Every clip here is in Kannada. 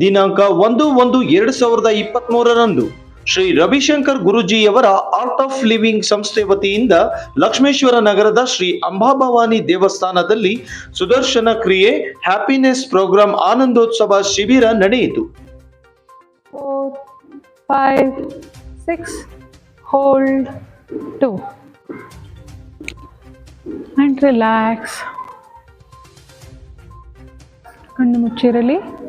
ದಿನಾಂಕ ಒಂದು ಒಂದು ಎರಡು ಸಾವಿರದ ಇಪ್ಪತ್ತ್ ಮೂರರಂದು ಶ್ರೀ ರವಿಶಂಕರ್ ಗುರುಜಿಯವರ ಆರ್ಟ್ ಆಫ್ ಲಿವಿಂಗ್ ಸಂಸ್ಥೆ ವತಿಯಿಂದ ಲಕ್ಷ್ಮೇಶ್ವರ ನಗರದ ಶ್ರೀ ಅಂಬಾಭವಾನಿ ದೇವಸ್ಥಾನದಲ್ಲಿ ಸುದರ್ಶನ ಕ್ರಿಯೆ ಹ್ಯಾಪಿನೆಸ್ ಪ್ರೋಗ್ರಾಂ ಆನಂದೋತ್ಸವ ಶಿಬಿರ ನಡೆಯಿತು. Relax. ಕಣ್ಣು ಮುಚ್ಚಿರಲಿ.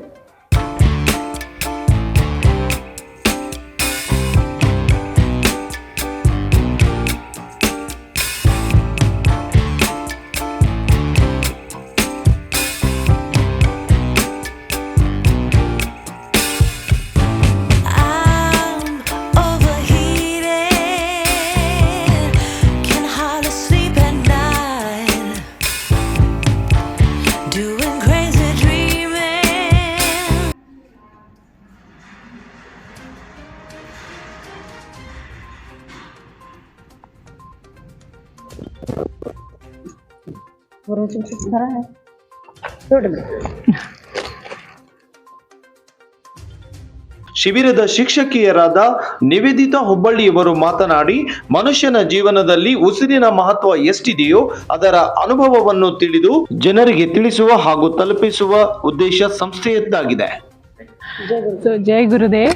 ಶಿಬಿರದ ಶಿಕ್ಷಕಿಯರಾದ ನಿವೇದಿತಾ ಹುಬ್ಬಳ್ಳಿಯವರು ಮಾತನಾಡಿ ಮನುಷ್ಯನ ಜೀವನದಲ್ಲಿ ಉಸಿರಿನ ಮಹತ್ವ ಎಷ್ಟಿದೆಯೋ ಅದರ ಅನುಭವವನ್ನು ತಿಳಿದು ಜನರಿಗೆ ತಿಳಿಸುವ ಹಾಗೂ ತಲುಪಿಸುವ ಉದ್ದೇಶ ಸಂಸ್ಥೆಯದ್ದಾಗಿದೆ. ಜಯ ಜೈ ಗುರುದೇವ್.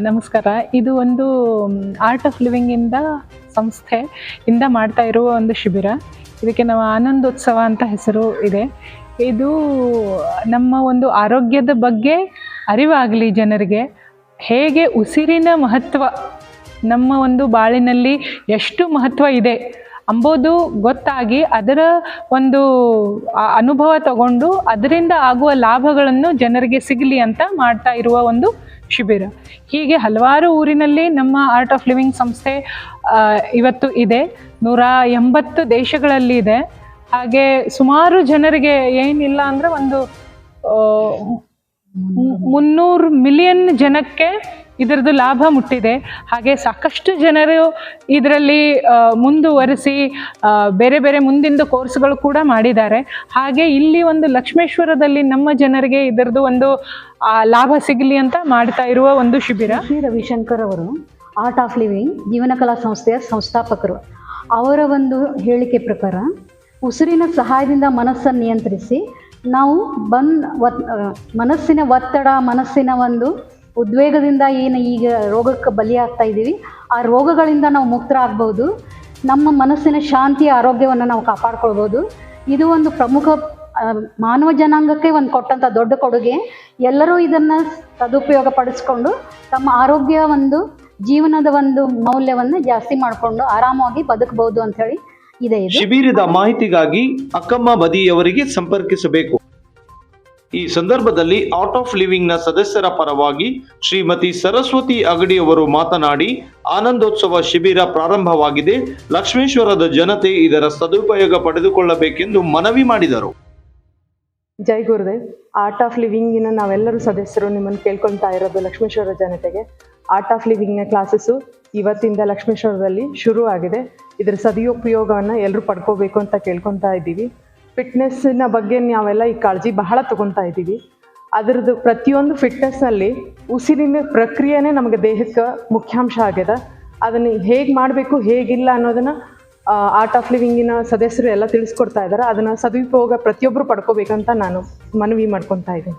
ನಮಸ್ಕಾರ. ಇದು ಒಂದು ಆರ್ಟ್ ಆಫ್ ಲಿವಿಂಗಿಂದ ಸಂಸ್ಥೆ ಇಂದ ಮಾಡ್ತಾ ಇರುವ ಒಂದು ಶಿಬಿರ. ಇದಕ್ಕೆ ನಾವು ಆನಂದೋತ್ಸವ ಅಂತ ಹೆಸರು ಇದೆ. ಇದು ನಮ್ಮ ಒಂದು ಆರೋಗ್ಯದ ಬಗ್ಗೆ ಅರಿವಾಗಲಿ ಜನರಿಗೆ. ಹೇಗೆ ಉಸಿರಿನ ಮಹತ್ವ, ನಮ್ಮ ಒಂದು ಬಾಳಿನಲ್ಲಿ ಎಷ್ಟು ಮಹತ್ವ ಇದೆ ಅಂಬೋದು ಗೊತ್ತಾಗಿ ಅದರ ಒಂದು ಅನುಭವ ತಗೊಂಡು ಅದರಿಂದ ಆಗುವ ಲಾಭಗಳನ್ನು ಜನರಿಗೆ ಸಿಗಲಿ ಅಂತ ಮಾಡ್ತಾ ಇರುವ ಒಂದು ಶಿಬಿರ. ಹೀಗೆ ಹಲವಾರು ಊರಿನಲ್ಲಿ ನಮ್ಮ ಆರ್ಟ್ ಆಫ್ ಲಿವಿಂಗ್ ಸಂಸ್ಥೆ ಇವತ್ತು ಇದೆ. ನೂರ ಎಂಬತ್ತು ದೇಶಗಳಲ್ಲಿ ಇದೆ. ಹಾಗೆ ಸುಮಾರು ಜನರಿಗೆ ಏನಿಲ್ಲ ಅಂದರೆ ಒಂದು ಮುನ್ನೂರು ಮಿಲಿಯನ್ ಜನಕ್ಕೆ ಇದರದ್ದು ಲಾಭ ಮುಟ್ಟಿದೆ. ಹಾಗೆ ಸಾಕಷ್ಟು ಜನರು ಇದರಲ್ಲಿ ಮುಂದುವರಿಸಿ ಬೇರೆ ಬೇರೆ ಮುಂದಿನ ಕೋರ್ಸ್ಗಳು ಕೂಡ ಮಾಡಿದ್ದಾರೆ. ಹಾಗೆ ಇಲ್ಲಿ ಒಂದು ಲಕ್ಷ್ಮೇಶ್ವರದಲ್ಲಿ ನಮ್ಮ ಜನರಿಗೆ ಇದರದ್ದು ಒಂದು ಲಾಭ ಸಿಗಲಿ ಅಂತ ಮಾಡ್ತಾ ಇರುವ ಒಂದು ಶಿಬಿರ. ಶ್ರೀ ರವಿಶಂಕರ್ ಅವರು ಆರ್ಟ್ ಆಫ್ ಲಿವಿಂಗ್ ಜೀವನ ಕಲಾ ಸಂಸ್ಥೆಯ ಸಂಸ್ಥಾಪಕರು. ಅವರ ಒಂದು ಹೇಳಿಕೆ ಪ್ರಕಾರ, ಉಸಿರಿನ ಸಹಾಯದಿಂದ ಮನಸ್ಸನ್ನು ನಿಯಂತ್ರಿಸಿ, ನಾವು ಬಂದ್, ಒತ್ ಮನಸ್ಸಿನ ಒತ್ತಡ, ಮನಸ್ಸಿನ ಒಂದು ಉದ್ವೇಗದಿಂದ ಏನು ಈಗ ರೋಗಕ್ಕೆ ಬಲಿಯಾಗ್ತಾ ಇದ್ದೀವಿ ಆ ರೋಗಗಳಿಂದ ನಾವು ಮುಕ್ತರಾಗ್ಬೋದು ನಮ್ಮ ಮನಸ್ಸಿನ ಶಾಂತಿ, ಆರೋಗ್ಯವನ್ನು ನಾವು ಕಾಪಾಡ್ಕೊಳ್ಬೋದು ಇದು ಒಂದು ಪ್ರಮುಖ ಮಾನವ ಜನಾಂಗಕ್ಕೆ ಒಂದು ಕೊಟ್ಟಂಥ ದೊಡ್ಡ ಕೊಡುಗೆ. ಎಲ್ಲರೂ ಇದನ್ನು ಸದುಪಯೋಗ ಪಡಿಸ್ಕೊಂಡು ತಮ್ಮ ಆರೋಗ್ಯ ಒಂದು, ಜೀವನದ ಒಂದು ಮೌಲ್ಯವನ್ನು ಜಾಸ್ತಿ ಮಾಡಿಕೊಂಡು ಆರಾಮವಾಗಿ ಬದುಕಬಹುದು ಅಂತ ಹೇಳಿ ಇದೆ ಇದು. ಶಿಬಿರದ ಮಾಹಿತಿಗಾಗಿ ಅಕ್ಕಮ್ಮ ಬದಿಯವರಿಗೆ ಸಂಪರ್ಕಿಸಬೇಕು. ಈ ಸಂದರ್ಭದಲ್ಲಿ ಆರ್ಟ್ ಆಫ್ ಲಿವಿಂಗ್ನ ಸದಸ್ಯರ ಪರವಾಗಿ ಶ್ರೀಮತಿ ಸರಸ್ವತಿ ಅಗಡಿಯವರು ಮಾತನಾಡಿ, ಆನಂದೋತ್ಸವ ಶಿಬಿರ ಪ್ರಾರಂಭವಾಗಿದೆ. ಲಕ್ಷ್ಮೇಶ್ವರದ ಜನತೆ ಇದರ ಸದುಪಯೋಗ ಪಡೆದುಕೊಳ್ಳಬೇಕೆಂದು ಮನವಿ ಮಾಡಿದರು. ಜೈ ಗುರುದೇವ್. ಆರ್ಟ್ ಆಫ್ ಲಿವಿಂಗಿನ ನಾವೆಲ್ಲರೂ ಸದಸ್ಯರು ನಿಮ್ಮನ್ನು ಕೇಳ್ಕೊಳ್ತಾ ಇರೋದು ಲಕ್ಷ್ಮೇಶ್ವರ ಜನತೆಗೆ. ಆರ್ಟ್ ಆಫ್ ಲಿವಿಂಗ್ನ ಕ್ಲಾಸಸ್ಸು ಇವತ್ತಿಂದ ಲಕ್ಷ್ಮೇಶ್ವರದಲ್ಲಿ ಶುರು ಆಗಿದೆ ಇದರ ಸದುಪಯೋಗವನ್ನು ಎಲ್ಲರೂ ಪಡ್ಕೋಬೇಕು ಅಂತ ಕೇಳ್ಕೊತಾ ಇದ್ದೀವಿ. ಫಿಟ್ನೆಸ್ಸಿನ ಬಗ್ಗೆ ನಾವೆಲ್ಲ ಈ ಕಾಳಜಿ ಬಹಳ ತಗೊತಾ ಇದ್ದೀವಿ. ಅದರದ್ದು ಪ್ರತಿಯೊಂದು ಫಿಟ್ನೆಸ್ನಲ್ಲಿ ಉಸಿರಿನ ಪ್ರಕ್ರಿಯೆನೇ ನಮಗೆ ದೇಹಕ್ಕೆ ಮುಖ್ಯಾಂಶ ಆಗ್ಯದ. ಅದನ್ನು ಹೇಗೆ ಮಾಡಬೇಕು, ಹೇಗಿಲ್ಲ ಅನ್ನೋದನ್ನು ಆರ್ಟ್ ಆಫ್ ಲಿವಿಂಗಿನ ಸದಸ್ಯರು ಎಲ್ಲ ತಿಳಿಸ್ಕೊಡ್ತಾ ಇದ್ದಾರೆ ಅದನ್ನು ಸದುಪಯೋಗ ಪ್ರತಿಯೊಬ್ಬರು ಪಡ್ಕೋಬೇಕಂತ ನಾನು ಮನವಿ ಮಾಡ್ಕೊತಾ ಇದ್ದೀನಿ.